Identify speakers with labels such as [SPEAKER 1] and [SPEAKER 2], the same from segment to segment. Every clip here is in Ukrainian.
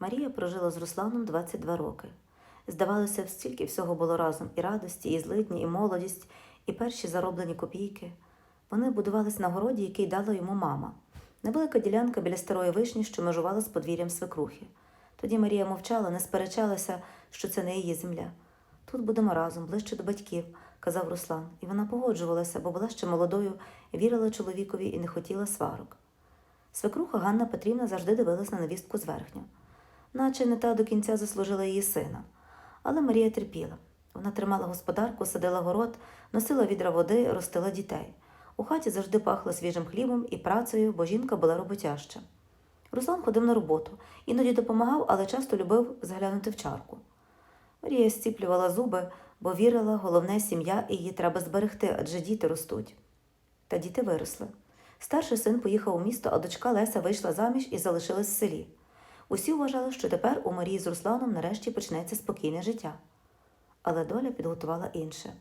[SPEAKER 1] Марія прожила з Русланом 22 роки. Здавалося, стільки всього було разом і радості, і злидні, і молодість, і перші зароблені копійки. Вони будувались на городі, який дала йому мама. Невелика ділянка біля старої вишні, що межувала з подвір'ям свекрухи. Тоді Марія мовчала, не сперечалася, що це не її земля. Тут будемо разом, ближче до батьків, казав Руслан, і вона погоджувалася, бо була ще молодою, вірила чоловікові і не хотіла сварок. Свекруха Ганна Петрівна завжди дивилась на невістку зверхню, наче не та до кінця заслужила її сина. Але Марія терпіла. Вона тримала господарку, садила город, носила відра води, ростила дітей. У хаті завжди пахло свіжим хлібом і працею, бо жінка була роботяща. Руслан ходив на роботу, іноді допомагав, але часто любив заглянути в чарку. Марія стіплювала зуби, бо вірила, головне сім'я і її треба зберегти, адже діти ростуть. Та діти виросли. Старший син поїхав у місто, а дочка Леся вийшла заміж і залишилась в селі. Усі вважали, що тепер у Марії з Русланом нарешті почнеться спокійне життя. Але доля підготувала інше.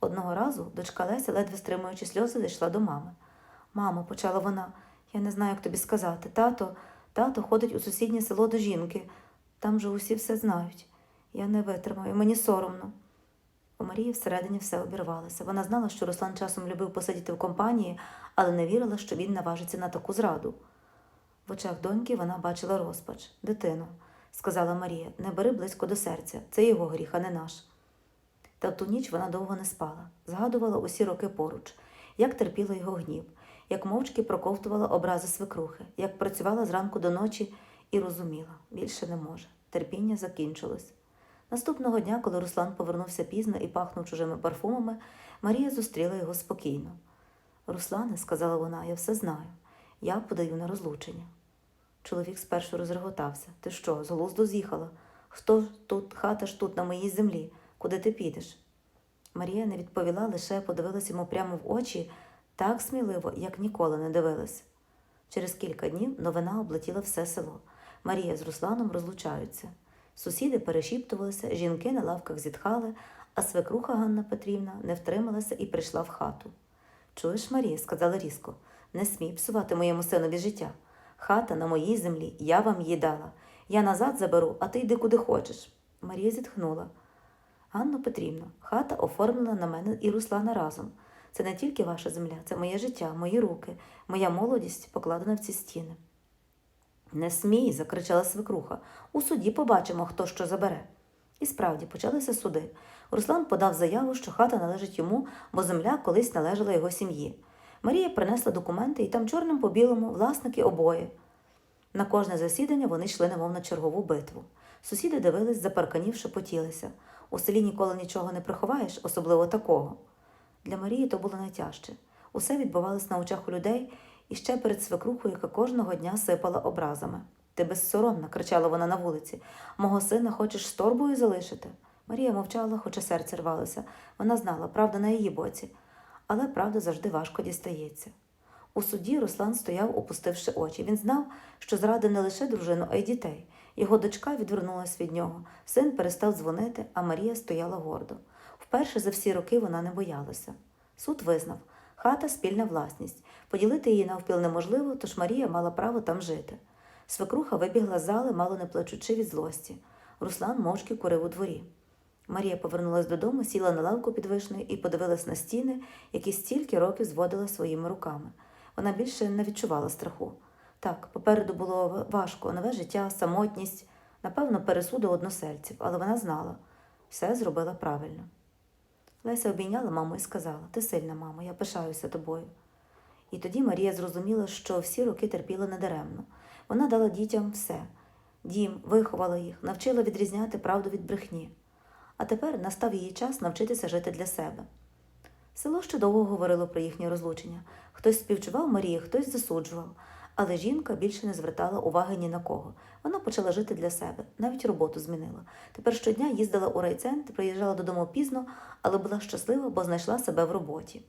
[SPEAKER 1] Одного разу дочка Леся, ледве стримуючи сльози, зайшла до мами. Мамо, почала вона, я не знаю, як тобі сказати. Тато, тато ходить у сусіднє село до жінки. Там же усі все знають. Я не витримаю, мені соромно. У Марії всередині все обірвалося. Вона знала, що Руслан часом любив посидіти в компанії, але не вірила, що він наважиться на таку зраду. В очах доньки вона бачила розпач. Дитино, сказала Марія, не бери близько до серця, це його гріх, а не наш. Та в ту ніч вона довго не спала, згадувала усі роки поруч, як терпіла його гнів, як мовчки проковтувала образи свекрухи, як працювала зранку до ночі і розуміла, більше не може. Терпіння закінчилось. Наступного дня, коли Руслан повернувся пізно і пахнув чужими парфумами, Марія зустріла його спокійно. Руслане, сказала вона, я все знаю. Я подаю на розлучення. Чоловік спершу розреготався. Ти що, з глузду з'їхала? Хто тут, хата ж тут, на моїй землі? Куди ти підеш? Марія не відповіла, лише подивилась йому прямо в очі так сміливо, як ніколи не дивилась. Через кілька днів новина облетіла все село. Марія з Русланом розлучаються. Сусіди перешіптувалися, жінки на лавках зітхали, а свекруха Ганна Петрівна не втрималася і прийшла в хату. Чуєш, Марія, сказала різко, не смій псувати моєму синові життя. Хата на моїй землі, я вам її дала. Я назад заберу, а ти йди куди хочеш. Марія зітхнула. Ганно Петрівно, хата оформлена на мене і Руслана разом. Це не тільки ваша земля, це моє життя, мої руки, моя молодість покладена в ці стіни. Не смій, закричала свекруха. У суді побачимо, хто що забере. І справді почалися суди. Руслан подав заяву, що хата належить йому, бо земля колись належала його сім'ї. Марія принесла документи, і там чорним по білому власники обоє. На кожне засідання вони йшли немов на чергову битву. Сусіди дивились, запарканів, шепотілися. У селі ніколи нічого не приховаєш, особливо такого. Для Марії то було найтяжче. Усе відбувалось на очах у людей, і ще перед свекрухою, яка кожного дня сипала образами. Ти безсоромна, кричала вона на вулиці. Мого сина хочеш з торбою залишити? Марія мовчала, хоча серце рвалося. Вона знала, правда на її боці, але правда завжди важко дістається. У суді Руслан стояв, опустивши очі. Він знав, що зрадив не лише дружину, а й дітей. Його дочка відвернулась від нього. Син перестав дзвонити, а Марія стояла гордо. Вперше за всі роки вона не боялася. Суд визнав хата спільна власність. Поділити її навпіл неможливо, тож Марія мала право там жити. Свекруха вибігла з зали, мало не плачучи від злості. Руслан мовчки курив у дворі. Марія повернулась додому, сіла на лавку під і подивилась на стіни, які стільки років зводила своїми руками. Вона більше не відчувала страху. Так, попереду було важко, нове життя, самотність, напевно, пересуди односельців, але вона знала все зробила правильно. Леся обійняла маму і сказала: Ти сильна, мамо, я пишаюся тобою. І тоді Марія зрозуміла, що всі роки терпіла недаремно. Вона дала дітям все дім, виховала їх, навчила відрізняти правду від брехні. А тепер настав її час навчитися жити для себе. Село ще довго говорило про їхнє розлучення. Хтось співчував Марії, хтось засуджував, але жінка більше не звертала уваги ні на кого. Вона почала жити для себе, навіть роботу змінила. Тепер щодня їздила у райцентр, приїжджала додому пізно, але була щаслива, бо знайшла себе в роботі.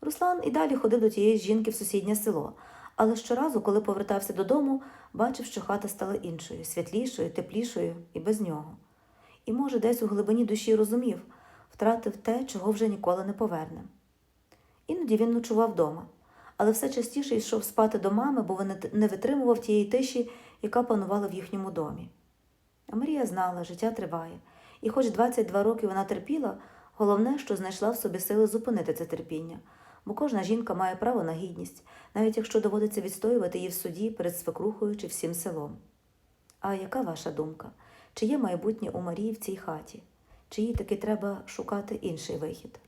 [SPEAKER 1] Руслан і далі ходив до тієї жінки в сусіднє село, але щоразу, коли повертався додому, бачив, що хата стала іншою, світлішою, теплішою і без нього. І, може, десь у глибині душі розумів, втратив те, чого вже ніколи не поверне. Іноді він ночував вдома, але все частіше йшов спати до мами, бо він не витримував тієї тиші, яка панувала в їхньому домі. А Марія знала, життя триває, і хоч 22 роки вона терпіла, головне, що знайшла в собі сили зупинити це терпіння, бо кожна жінка має право на гідність, навіть якщо доводиться відстоювати її в суді перед свекрухою чи всім селом. А яка ваша думка? Чи є майбутнє у Марії в цій хаті? Чи їй таки треба шукати інший вихід?